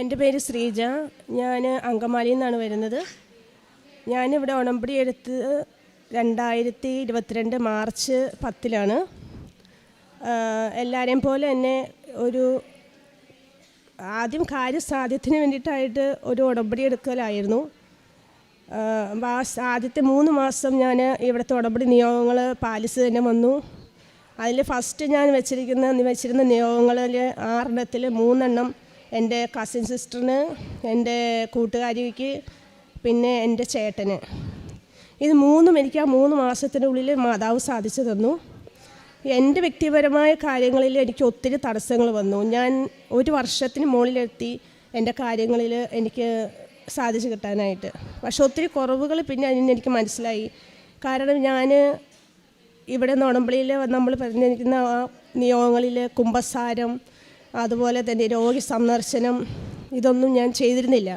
എന്റെ പേര് ശ്രീജ. ഞാൻ അങ്കമാലിയിൽ നിന്നാണ് വരുന്നത്. ഞാനിവിടെ ഉണമ്പടി എടുത്ത് രണ്ടായിരത്തി ഇരുപത്തിരണ്ട് മാർച്ച് പത്തിലാണ്. എല്ലാവരെയും പോലെ തന്നെ ഒരു ആദ്യം കാര്യസാധ്യത്തിന് വേണ്ടിയിട്ടായിട്ട് ഒരു ഉടമ്പടി എടുക്കലായിരുന്നു. ആദ്യത്തെ മൂന്ന് മാസം ഞാൻ ഇവിടുത്തെ ഉടമ്പടി നിയോഗങ്ങൾ പാലിച്ച് തന്നെ വന്നു. അതിൽ ഫസ്റ്റ് ഞാൻ വെച്ചിരിക്കുന്ന വെച്ചിരുന്ന നിയോഗങ്ങളിൽ ആറെണ്ണത്തിൽ മൂന്നെണ്ണം എന്റെ കസിൻ സിസ്റ്ററിന് എന്റെ കൂട്ടുകാരിക്ക് പിന്നെ എന്റെ ചേട്ടന്. ഇത് മൂന്നും എനിക്ക് ആ മൂന്ന് മാസത്തിനുള്ളിൽ മാതാവ് സാധിച്ചു തന്നു. എന്റെ വ്യക്തിപരമായ കാര്യങ്ങളിൽ എനിക്ക് ഒത്തിരി തടസ്സങ്ങൾ വന്നു. ഞാൻ ഒരു വർഷത്തിന് മുകളിലെത്തി എന്റെ കാര്യങ്ങളിൽ എനിക്ക് സാധിച്ചു കിട്ടാനായിട്ട്. പക്ഷെ ഒത്തിരി കുറവുകൾ പിന്നെ അതിന് എനിക്ക് മനസ്സിലായി. കാരണം ഞാൻ ഇവിടെ നോണമ്പളിയിൽ നമ്മൾ പറഞ്ഞിരിക്കുന്ന ആ നിയോഗങ്ങളിൽ കുംഭസാരം അതുപോലെ തന്നെ രോഗി സന്ദർശനം ഇതൊന്നും ഞാൻ ചെയ്തിരുന്നില്ല.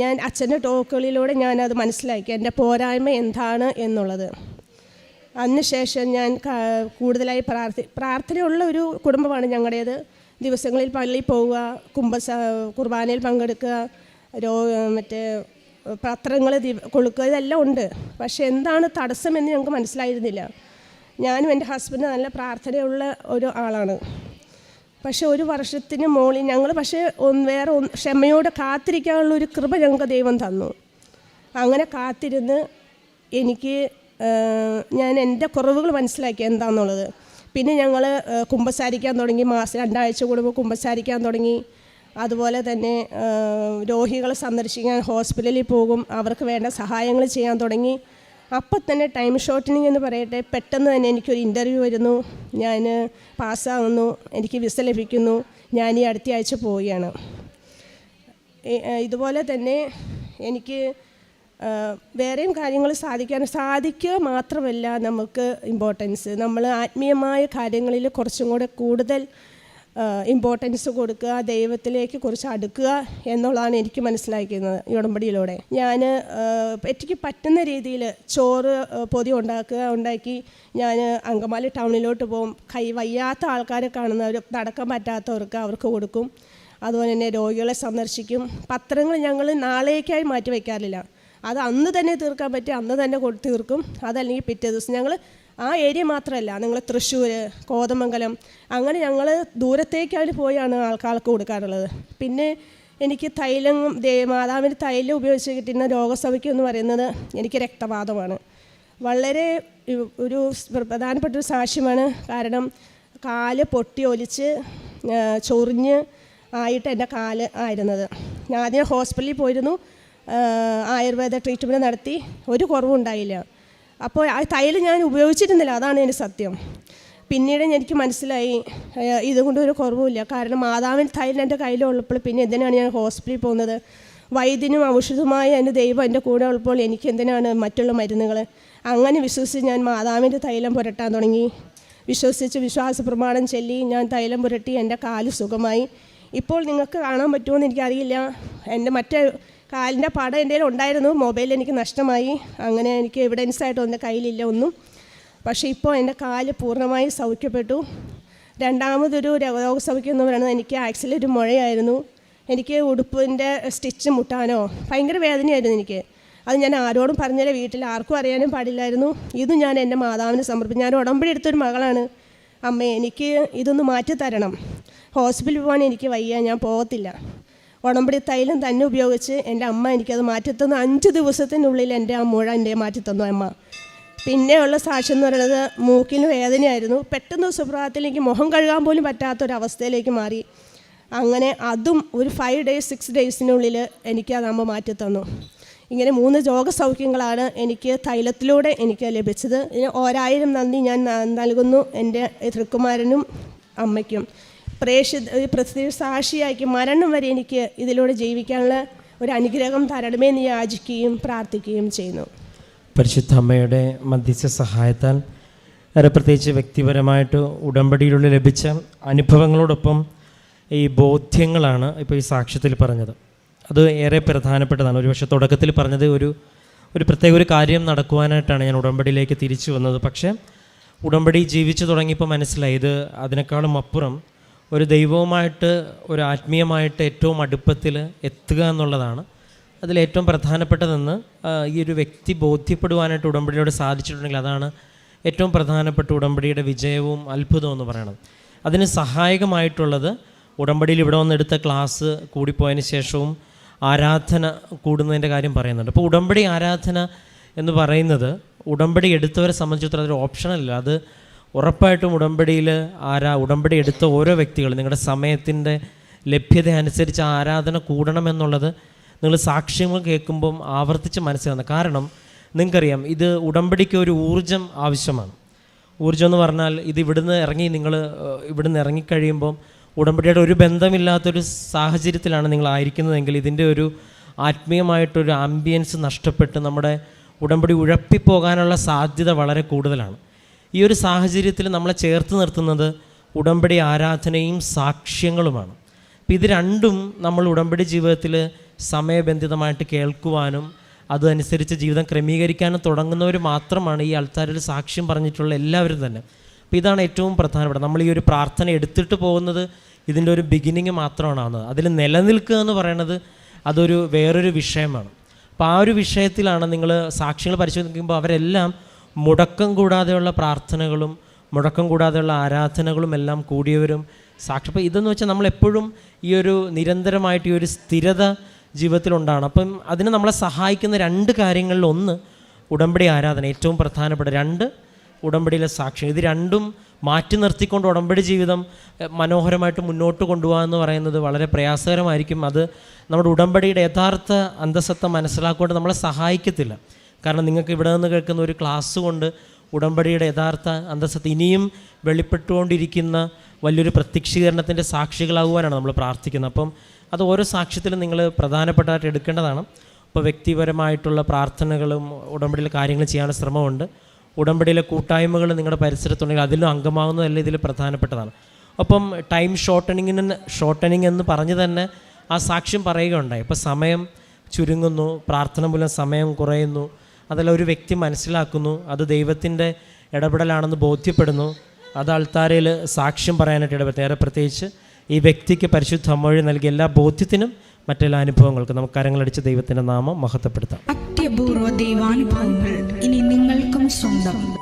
ഞാൻ അച്ഛന്റെ ടോക്കുകളിലൂടെ ഞാനത് മനസ്സിലാക്കി. എന്റെ പോരായ്മ എന്താണ് എന്നുള്ളത്. അതിനുശേഷം ഞാൻ കൂടുതലായി പ്രാർത്ഥി പ്രാർത്ഥനയുള്ള ഒരു കുടുംബമാണ് ഞങ്ങളുടേത്. ദിവസങ്ങളിൽ പള്ളിയിൽ പോവുക കുംഭസ കുർബാനയിൽ പങ്കെടുക്കുക രോ മറ്റേ പത്രങ്ങൾ കൊടുക്കുക ഇതെല്ലാം ഉണ്ട്. പക്ഷേ എന്താണ് തടസ്സമെന്ന് ഞങ്ങൾക്ക് മനസ്സിലായിരുന്നില്ല. ഞാനും എന്റെ ഹസ്ബൻഡ് നല്ല പ്രാർത്ഥനയുള്ള ഒരു ആളാണ്. പക്ഷേ ഒരു വർഷത്തിന് മുകളിൽ ഞങ്ങൾ പക്ഷേ വേറെ ഒന്ന് ക്ഷമയോടെ കാത്തിരിക്കാനുള്ള ഒരു കൃപ ഞങ്ങൾക്ക് ദൈവം തന്നു. അങ്ങനെ കാത്തിരുന്ന് എനിക്ക് ഞാൻ എന്റെ കുറവുകൾ മനസ്സിലാക്കി എന്താണെന്നുള്ളത് പിന്നെ ഞങ്ങൾ കുമ്പസാരിക്കാൻ തുടങ്ങി. മാസം രണ്ടാഴ്ച കൂടുമ്പോൾ കുമ്പസാരിക്കാൻ തുടങ്ങി. അതുപോലെ തന്നെ രോഗികളെ സന്ദർശിക്കാൻ ഹോസ്പിറ്റലിൽ പോകും. അവർക്ക് വേണ്ട സഹായങ്ങൾ ചെയ്യാൻ തുടങ്ങി. അപ്പം തന്നെ ടൈം ഷോർട്ടനിങ് എന്ന് പറയട്ടെ പെട്ടെന്ന് തന്നെ എനിക്കൊരു ഇന്റർവ്യൂ വരുന്നു. ഞാൻ പാസ്സാകുന്നു എനിക്ക് വിസ ലഭിക്കുന്നു. ഞാൻ ഈ അടുത്ത ആഴ്ച പോവുകയാണ്. ഇതുപോലെ തന്നെ എനിക്ക് വേറെയും കാര്യങ്ങൾ സാധിക്കാൻ സാധിക്കുക മാത്രമല്ല നമുക്ക് ഇമ്പോർട്ടൻസ് നമ്മൾ ആത്മീയമായ കാര്യങ്ങളിൽ കുറച്ചും കൂടെ കൂടുതൽ ഇമ്പോർട്ടൻസ് കൊടുക്കുക ദൈവത്തിലേക്ക് കുറച്ച് അടുക്കുക എന്നുള്ളതാണ് എനിക്ക് മനസ്സിലാക്കുന്നത് ഈ ഉടമ്പടിയിലൂടെ. ഞാൻ എനിക്ക് പറ്റുന്ന രീതിയിൽ ചോറ് പൊതി ഉണ്ടാക്കുക ഉണ്ടാക്കി ഞാൻ അങ്കമാലി ടൗണിലോട്ട് പോകും. കൈ വയ്യാത്ത ആൾക്കാരെ കാണുന്നവർ നടക്കാൻ പറ്റാത്തവർക്ക് അവർക്ക് കൊടുക്കും. അതുപോലെ തന്നെ രോഗികളെ സന്ദർശിക്കും. പത്രങ്ങൾ ഞങ്ങൾ നാളേക്കായി മാറ്റി വയ്ക്കാറില്ല. അത് അന്ന് തന്നെ തീർക്കാൻ പറ്റി അന്ന് തന്നെ തീർക്കും. അതല്ലെങ്കിൽ പിറ്റേ ദിവസം ഞങ്ങൾ ആ ഏരിയ മാത്രമല്ല നിങ്ങൾ തൃശ്ശൂർ കോതമംഗലം അങ്ങനെ ഞങ്ങൾ ദൂരത്തേക്കാണ് പോയാണ് ആൾക്കാർക്ക് കൊടുക്കാറുള്ളത് പിന്നെ എനിക്ക് തൈലം മാതാവിന്റെ തൈലം ഉപയോഗിച്ച് കിട്ടുന്ന രോഗസഭയ്ക്ക് എന്ന് പറയുന്നത് എനിക്ക് രക്തവാതമാണ് വളരെ ഒരു പ്രധാനപ്പെട്ട ഒരു സാക്ഷ്യമാണ്. കാരണം കാൽ പൊട്ടി ഒലിച്ച് ചൊറിഞ്ഞ് ആയിട്ട് എന്റെ കാൽ ആയിരുന്നത്. ഞാൻ ആദ്യം ഹോസ്പിറ്റലിൽ പോയിരുന്നു. ആയുർവേദ ട്രീറ്റ്മെന്റ് നടത്തി ഒരു കുറവുണ്ടായില്ല അപ്പോൾ ആ തൈൽ ഞാൻ ഉപയോഗിച്ചിരുന്നില്ല അതാണ് എന്റെ സത്യം. പിന്നീട് എനിക്ക് മനസ്സിലായി ഇതുകൊണ്ട് ഒരു കുറവുമില്ല. കാരണം മാതാവിൻ തൈൽ എന്റെ കയ്യിലുള്ളപ്പോൾ പിന്നെ എന്തിനാണ് ഞാൻ ഹോസ്പിറ്റലിൽ പോകുന്നത്? വൈദ്യനും ഔഷധമായ എന്റെ ദൈവം എന്റെ കൂടെ ഉള്ളപ്പോൾ എനിക്ക് എന്തിനാണ് മറ്റുള്ള മരുന്നുകൾ? അങ്ങനെ വിശ്വസിച്ച് ഞാൻ മാതാവിന്റെ തൈലം പുരട്ടാൻ തുടങ്ങി. വിശ്വസിച്ച് വിശ്വാസ പ്രമാണം ചൊല്ലി ഞാൻ തൈലം പുരട്ടി എന്റെ കാൽ സുഖമായി. ഇപ്പോൾ നിങ്ങൾക്ക് കാണാൻ പറ്റുമെന്ന് എനിക്കറിയില്ല. എന്റെ മറ്റേ കാലിന്റെ പടം എന്റെ ഉണ്ടായിരുന്നു. മൊബൈൽ എനിക്ക് നഷ്ടമായി. അങ്ങനെ എനിക്ക് എവിഡൻസ് ആയിട്ട് ഒന്നും കയ്യിലില്ല ഒന്നും. പക്ഷേ ഇപ്പോൾ എന്റെ കാൽ പൂർണമായി സൗഖ്യപ്പെട്ടു. രണ്ടാമതൊരു രോഗസൗഖ്യം എന്ന് പറയുന്നത് എനിക്ക് ആക്സിലൊരു മുഴയായിരുന്നു. എനിക്ക് ഉടുപ്പിന്റെ സ്റ്റിച്ച് മുട്ടാനോ ഭയങ്കര വേദനയായിരുന്നു എനിക്ക്. അത് ഞാൻ ആരോടും പറഞ്ഞില്ല. വീട്ടിൽ ആർക്കും അറിയാനും പാടില്ലായിരുന്നു. ഇത് ഞാൻ എന്റെ മാതാവിന് സമർപ്പിച്ചു. ഞാൻ ഉടമ്പടി എടുത്തൊരു മകളാണ്. അമ്മേ എനിക്ക് ഇതൊന്ന് മാറ്റി തരണം ഹോസ്പിറ്റലിൽ പോകാൻ എനിക്ക് വയ്യ. ഞാൻ പോകത്തില്ല. ഉടമ്പടി തൈലം തന്നെ ഉപയോഗിച്ച് എന്റെ അമ്മ എനിക്കത് മാറ്റിത്തന്നു. അഞ്ച് ദിവസത്തിനുള്ളിൽ എന്റെ ആ മുഴ എന്റെ മാറ്റിത്തന്നു അമ്മ. പിന്നെയുള്ള സാക്ഷ്യം എന്ന് പറയുന്നത് മൂക്കിന് വേദനയായിരുന്നു. പെട്ടെന്ന് സുപ്രഭാതത്തിലേക്ക് മുഖം കഴുകാൻ പോലും പറ്റാത്തൊരവസ്ഥയിലേക്ക് മാറി. അങ്ങനെ അതും ഒരു ഫൈവ് ഡേയ്സ് സിക്സ് ഡേയ്സിനുള്ളിൽ എനിക്ക് അത് അമ്മ മാറ്റിത്തന്നു. ഇങ്ങനെ മൂന്ന് രോഗസൗഖ്യങ്ങളാണ് എനിക്ക് തൈലത്തിലൂടെ എനിക്ക് ലഭിച്ചത്. ഇതിന് ഓരായിരം നന്ദി ഞാൻ നൽകുന്നു എന്റെ തൃക്കുമാരനും അമ്മയ്ക്കും. പ്രേക്ഷി പ്രത്യേക സാക്ഷിയാക്കി മരണം വരെ എനിക്ക് ഇതിലൂടെ ജീവിക്കാനുള്ള ഒരു അനുഗ്രഹം തരണമേ എന്ന് യാചിക്കുകയും പ്രാർത്ഥിക്കുകയും ചെയ്യുന്നു. പരിശുദ്ധ അമ്മയുടെ മധ്യസ്ഥ സഹായത്താൽ ഏറെ പ്രത്യേകിച്ച് വ്യക്തിപരമായിട്ട് ഉടമ്പടിയിലുള്ള ലഭിച്ച അനുഭവങ്ങളോടൊപ്പം ഈ ബോധ്യങ്ങളാണ് ഇപ്പോൾ ഈ സാക്ഷ്യത്തിൽ പറഞ്ഞത്. അത് ഏറെ പ്രധാനപ്പെട്ടതാണ്. ഒരുപക്ഷെ തുടക്കത്തിൽ പറഞ്ഞത് ഒരു ഒരു പ്രത്യേക ഒരു കാര്യം നടക്കുവാനായിട്ടാണ് ഞാൻ ഉടമ്പടിയിലേക്ക് തിരിച്ചു വന്നത്. പക്ഷേ ഉടമ്പടി ജീവിച്ചു തുടങ്ങിയപ്പോൾ മനസ്സിലായി. ഇത് അതിനേക്കാളും അപ്പുറം ഒരു ദൈവവുമായിട്ട് ഒരു ആത്മീയമായിട്ട് ഏറ്റവും അടുപ്പത്തിൽ എത്തുക എന്നുള്ളതാണ്. അതിലേറ്റവും പ്രധാനപ്പെട്ടതെന്ന് ഈ ഒരു വ്യക്തി ബോധ്യപ്പെടുവാനായിട്ട് ഉടമ്പടിയോട് സാധിച്ചിട്ടുണ്ടെങ്കിൽ അതാണ് ഏറ്റവും പ്രധാനപ്പെട്ട ഉടമ്പടിയുടെ വിജയവും അത്ഭുതവും എന്ന് പറയണത് അതിന് സഹായകമായിട്ടുള്ളത് ഉടമ്പടിയിൽ ഇവിടെ വന്നെടുത്ത ക്ലാസ് കൂടിപ്പോയതിന് ശേഷവും ആരാധന കൂടുന്നതിന്റെ കാര്യം പറയുന്നുണ്ട്. അപ്പോൾ ഉടമ്പടി ആരാധന എന്ന് പറയുന്നത് ഉടമ്പടി എടുത്തവരെ സംബന്ധിച്ചിടത്തോളം അതൊരു ഓപ്ഷനല്ല അത് ഉറപ്പായിട്ടും ഉടമ്പടിയിൽ ആരാ ഉടമ്പടി എടുത്ത ഓരോ വ്യക്തികൾ നിങ്ങളുടെ സമയത്തിന്റെ ലഭ്യത അനുസരിച്ച് ആരാധന കൂടണം എന്നുള്ളത് നിങ്ങൾ സാക്ഷ്യങ്ങൾ കേൾക്കുമ്പം ആവർത്തിച്ച് മനസ്സിലാകുന്നത് കാരണം നിങ്ങൾക്കറിയാം ഇത് ഉടമ്പടിക്ക് ഒരു ഊർജം ആവശ്യമാണ്. ഊർജം എന്ന് പറഞ്ഞാൽ ഇത് ഇവിടുന്ന് ഇറങ്ങി നിങ്ങൾ ഇവിടുന്ന് ഇറങ്ങിക്കഴിയുമ്പം ഉടമ്പടിയുടെ ഒരു ബന്ധമില്ലാത്തൊരു സാഹചര്യത്തിലാണ് നിങ്ങൾ ആയിരിക്കുന്നതെങ്കിൽ ഇതിന്റെ ഒരു ആത്മീയമായിട്ടൊരു ആംബിയൻസ് നഷ്ടപ്പെട്ട് നമ്മുടെ ഉടമ്പടി ഉഴപ്പിപ്പോകാനുള്ള സാധ്യത വളരെ കൂടുതലാണ്. ഈ ഒരു സാഹചര്യത്തിൽ നമ്മളെ ചേർത്ത് നിർത്തുന്നത് ഉടമ്പടി ആരാധനയും സാക്ഷ്യങ്ങളുമാണ്. അപ്പോൾ ഇത് രണ്ടും നമ്മൾ ഉടമ്പടി ജീവിതത്തിൽ സമയബന്ധിതമായിട്ട് കേൾക്കുവാനും അതനുസരിച്ച് ജീവിതം ക്രമീകരിക്കാനും തുടങ്ങുന്നവർ മാത്രമാണ് ഈ ആൾക്കാരിൽ സാക്ഷ്യം പറഞ്ഞിട്ടുള്ള എല്ലാവരും തന്നെ. അപ്പോൾ ഇതാണ് ഏറ്റവും പ്രധാനപ്പെട്ട. നമ്മൾ ഈ ഒരു പ്രാർത്ഥന എടുത്തിട്ട് പോകുന്നത് ഇതിന്റെ ഒരു ബിഗിനിങ് മാത്രമാണ് അതിൽ നിലനിൽക്കുക എന്ന് പറയുന്നത് അതൊരു വേറൊരു വിഷയമാണ്. അപ്പോൾ ആ ഒരു വിഷയത്തിലാണ് നിങ്ങൾ സാക്ഷികൾ പരിശോധിക്കുമ്പോൾ അവരെല്ലാം മുടക്കം കൂടാതെയുള്ള പ്രാർത്ഥനകളും മുടക്കം കൂടാതെയുള്ള ആരാധനകളും എല്ലാം കൂടിയവരും സാക്ഷി. അപ്പോൾ ഇതെന്ന് വെച്ചാൽ നമ്മളെപ്പോഴും ഈ ഒരു നിരന്തരമായിട്ട് ഈ ഒരു സ്ഥിരത ജീവിതത്തിലുണ്ടാണ് അപ്പം അതിന് നമ്മളെ സഹായിക്കുന്ന രണ്ട് കാര്യങ്ങളിൽ ഒന്ന് ഉടമ്പടി ആരാധന ഏറ്റവും പ്രധാനപ്പെട്ട രണ്ട് ഉടമ്പടിയിലെ സാക്ഷ്യം. ഇത് രണ്ടും മാറ്റി നിർത്തിക്കൊണ്ട് ഉടമ്പടി ജീവിതം മനോഹരമായിട്ട് മുന്നോട്ട് കൊണ്ടുപോകുക എന്ന് പറയുന്നത് വളരെ പ്രയാസകരമായിരിക്കും. അത് നമ്മുടെ ഉടമ്പടിയുടെ യഥാർത്ഥ അന്തസത്ത മനസ്സിലാക്കൊണ്ട് നമ്മളെ സഹായിക്കത്തില്ല. കാരണം നിങ്ങൾക്ക് ഇവിടെ നിന്ന് കേൾക്കുന്ന ഒരു ക്ലാസ് കൊണ്ട് ഉടമ്പടിയുടെ യഥാർത്ഥ അന്തസ്സത്ത് ഇനിയും വെളിപ്പെട്ടുകൊണ്ടിരിക്കുന്ന വലിയൊരു പ്രത്യക്ഷീകരണത്തിന്റെ സാക്ഷികളാകുവാനാണ് നമ്മൾ പ്രാർത്ഥിക്കുന്നത്. അപ്പം അത് ഓരോ സാക്ഷ്യത്തിലും നിങ്ങൾ പ്രധാനപ്പെട്ടതായിട്ട് എടുക്കേണ്ടതാണ്. അപ്പോൾ വ്യക്തിപരമായിട്ടുള്ള പ്രാർത്ഥനകളും ഉടമ്പടിയിലെ കാര്യങ്ങൾ ചെയ്യാനുള്ള ശ്രമമുണ്ട്. ഉടമ്പടിയിലെ കൂട്ടായ്മകൾ നിങ്ങളുടെ പരിസരത്തുണ്ടെങ്കിൽ അതിലും അംഗമാകുന്നതല്ല ഇതിൽ പ്രധാനപ്പെട്ടതാണ്. അപ്പം ടൈം ഷോർട്ടനിങ്ങിന് ഷോർട്ടനിങ് എന്ന് പറഞ്ഞ് തന്നെ ആ സാക്ഷ്യം പറയുകയുണ്ടായി. അപ്പോൾ സമയം ചുരുങ്ങുന്നു പ്രാർത്ഥന മൂലം സമയം കുറയുന്നു അതെല്ലാം ഒരു വ്യക്തി മനസ്സിലാക്കുന്നു. അത് ദൈവത്തിന്റെ ഇടപെടലാണെന്ന് ബോധ്യപ്പെടുന്നു. അത് ആൾത്താരയിൽ സാക്ഷ്യം പറയാനായിട്ട് ഇടപെടുത്തി ഏറെ പ്രത്യേകിച്ച് ഈ വ്യക്തിക്ക് പരിശുദ്ധ അമ്മഴി നൽകിയ എല്ലാ ബോധ്യത്തിനും മറ്റെല്ലാ അനുഭവങ്ങൾക്കും നമുക്ക് കരങ്ങളടിച്ച് ദൈവത്തിന്റെ നാമം മഹത്വപ്പെടുത്താം. അത്യപൂർവ ദൈവാനുഭവങ്ങൾ ഇനി നിങ്ങൾക്കും സ്വന്തം.